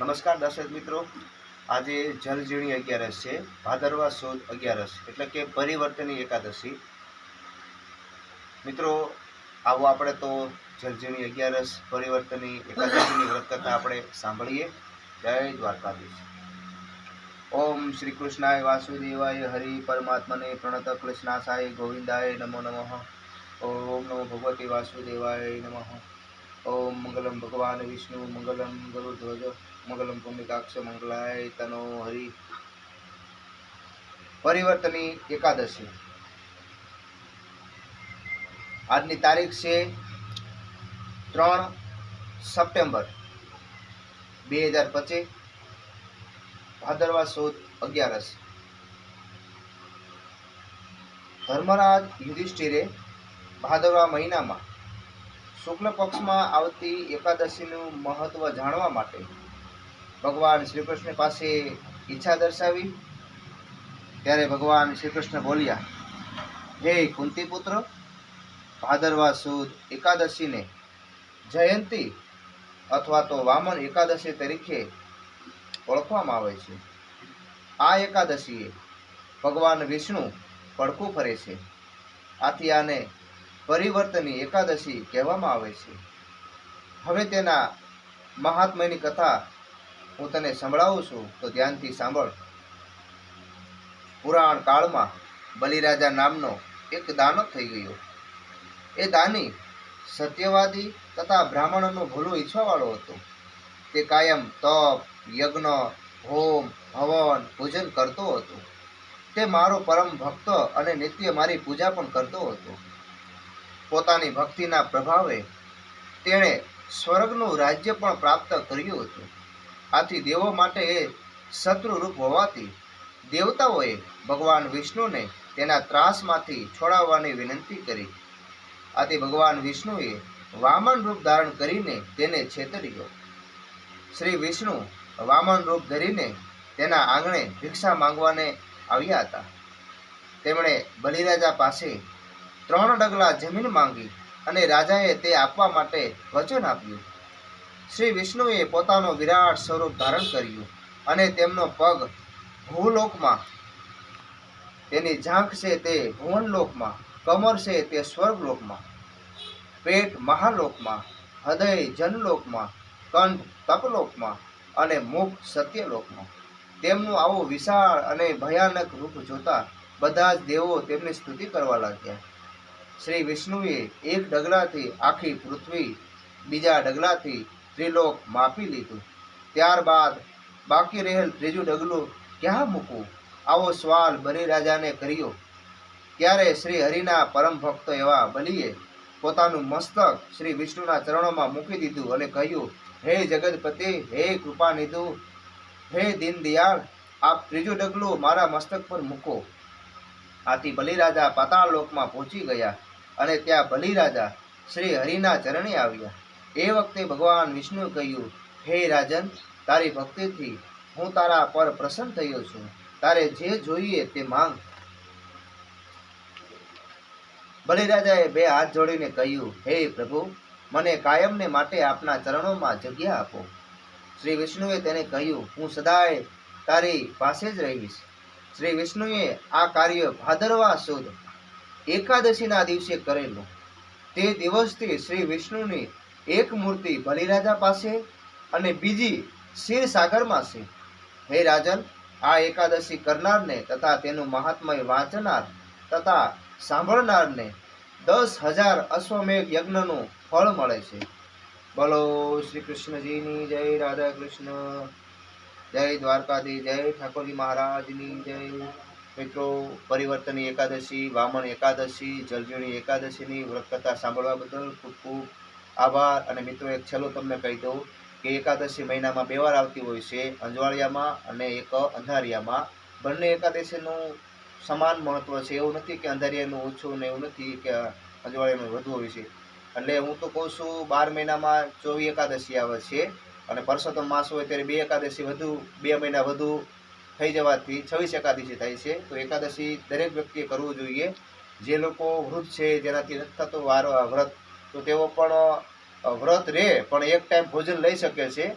નમસ્કાર દર્શક મિત્રો. આજે જલઝીણી અગિયારસ છે. ભાદરવા સુદ અગિયારસ એટલે કે પરિવર્તની એકાદશી. મિત્રો, આવો આપણે તો જલઝીણી અગિયારસ, પરિવર્તની એકાદશીની વ્રત કથા આપણે સાંભળીએ. જય દ્વારકાધીશ. ઓમ શ્રી કૃષ્ણાય વાસુદેવાય હરિ પરમાત્મને પ્રણત કૃષ્ણાસાય ગોવિંદાય નમો નમઃ. ઓમ નમો ભગવતી વાસુદેવાય નમઃ. ઓમ મંગલમ ભગવાન વિષ્ણુ મંગલમ ગરુધ્વજ મંગલમ પુંડિકાક્ષ મંગલાય તનો હરિ પરિવર્તની એકાદશી આજની તારીખ છે ત્રણ સપ્ટેમ્બર બે હજાર પચીસ, ભાદરવા સુદ અગિયારસ. ધર્મરાજ યુધિષ્ઠિરે ભાદરવા મહિનામાં શુક્લ પક્ષમાં આવતી એકાદશીનું મહત્વ જાણવા માટે ભગવાન શ્રી કૃષ્ણ પાસે ઈચ્છા દર્શાવી, ત્યારે ભગવાન શ્રી કૃષ્ણ બોલ્યા, હે કુંતીપુત્ર, ભાદરવા સુદ એકાદશીને જયંતી અથવા તો વામન એકાદશી તરીકે ઓળખવામાં આવે છે. આ એકાદશીએ ભગવાન વિષ્ણુ પડખું ફરે છે. આથી આને પરિવર્તની એકાદશી કહેવામાં આવે છે. હવે તેના મહાત્મ્યની કથા હું તને સંભળાવું છું, તો ધ્યાનથી સાંભળ. પુરાણ કાળમાં બલિરાજા નામનો એક દાનો થઈ ગયો. એ દાની સત્યવાદી તથા બ્રાહ્મણોનું ભલું ઈચ્છાવાળો હતો. તે કાયમ તપ, યજ્ઞ, હોમ, હવન, પૂજન કરતો હતો. તે મારો પરમ ભક્ત અને નિત્ય મારી પૂજા પણ કરતો હતો. પોતાની ભક્તિના પ્રભાવે તેણે સ્વર્ગનું રાજ્ય પણ પ્રાપ્ત કર્યું હતું. આથી દેવો માટે એ શત્રુરૂપ હોવાથી દેવતાઓએ ભગવાન વિષ્ણુને તેના ત્રાસમાંથી છોડાવવાની વિનંતી કરી. આથી ભગવાન વિષ્ણુએ વામન રૂપ ધારણ કરીને તેને છેતર્યો. શ્રી વિષ્ણુ વામન રૂપ ધરીને તેના આંગણે ભિક્ષા માંગવાને આવ્યા હતા. તેમણે બલિરાજા પાસે ત્રણ ડગલા જમીન માંગી અને રાજાએ તે આપવા માટે વચન આપ્યું. શ્રી વિષ્ણુએ પોતાનો વિરાટ સ્વરૂપ ધારણ કર્યું અને તેમનો પગ ભૂલોકમાં, તેની ઝાંખ છે તે ભુવનલોકમાં, કમર છે તે સ્વર્ગલોકમાં, પેટ મહાલોકમાં, હૃદય જનલોકમાં, કંઠ તપલોકમાં અને મુખ સત્યલોકમાં. તેમનું આવું વિશાળ અને ભયાનક રૂપ જોતા બધા જ દેવો તેમની સ્તુતિ કરવા લાગ્યા. શ્રી વિષ્ણુએ એક ડગલાથી આખી પૃથ્વી બીજા ડગલાથી ત્રિલોક માપી લીધું. ત્યારબાદ બાકી રહેલ ત્રીજું ડગલું ક્યાં મૂકવું? આવો સવાલ બલિરાજાને કર્યો. ત્યારે શ્રી હરિના પરમ ભક્ત એવા બલિએ પોતાનું મસ્તક શ્રી વિષ્ણુના ચરણોમાં મૂકી દીધું અને કહ્યું, હે જગતપતિ, હે કૃપાનિધુ, હે દીનદયાળ, આપ ત્રીજું ડગલું મારા મસ્તક પર મૂકો. આથી બલિરાજા પાતાળ લોકમાં પહોંચી ગયા. અને ત્યાં બલિરાજા શ્રી હરિના ચરણે આવ્યા. એ વખતે ભગવાન વિષ્ણુએ કહ્યું, હે રાજન, તારી ભક્તિથી હું તારા પર પ્રસન્ન થયો છું. તારે જે જોઈએ તે માંગ. બલિરાજાએ બે હાથ જોડીને કહ્યું, હે પ્રભુ, મને કાયમને માટે આપના ચરણોમાં જગ્યા આપો. શ્રી વિષ્ણુએ તેને કહ્યું, હું સદાય તારી પાસે જ રહીશ. શ્રી વિષ્ણુએ આ કાર્ય ભાદરવા સુદ એકાદશીના દિવસે કરેલું. તે દિવસથી શ્રી વિષ્ણુની એક મૂર્તિ બલિરાજા પાસે અને બીજી ક્ષીરસાગરમાં છે. હે રાજન, આ એકાદશી કરનારને તથા તેનું મહાત્મય વાંચનાર તથા સાંભળનારને દસ હજાર અશ્વમેઘ યજ્ઞનું ફળ મળે છે. બોલો શ્રી કૃષ્ણજીની જય, રાધા કૃષ્ણ. જય દ્વારકાધી, જય ઠાકોરજી મહારાજની જય. મિત્રો પરિવર્તની એકાદશી વામણ એકાદશી જલજીણી એકાદશીની વ્રત કથા સાંભળવા બદલ ખૂબ ખૂબ આભાર. અને મિત્રો, એક છેલ્લો તમને કહી દઉં કે એકાદશી મહિનામાં બે વાર આવતી હોય છે અંજવાળિયામાં અને એક અંધારિયામાં. બંને એકાદશીનું સમાન મહત્વ છે. એવું નથી કે અંધારિયાનું ઓછું ને એવું નથી કે અંજવાળિયાનું વધુ હોય છે. એટલે હું તો કહું છું, બાર મહિનામાં ચોવી એકાદશી આવે છે અને પરસોત્તમ માસ હોય ત્યારે બે એકાદશી વધુ, બે મહિના વધુ થઈ જવાથી છવ્વીસ એકાદશી થાય છે. તો એકાદશી દરેક વ્યક્તિએ કરવું જોઈએ. જે લોકો વૃદ્ધ છે, જેનાથી નથી થતો વાર, વ્રત, તો તેઓ પણ વ્રત રહે પણ એક ટાઈમ ભોજન લઈ શકે છે.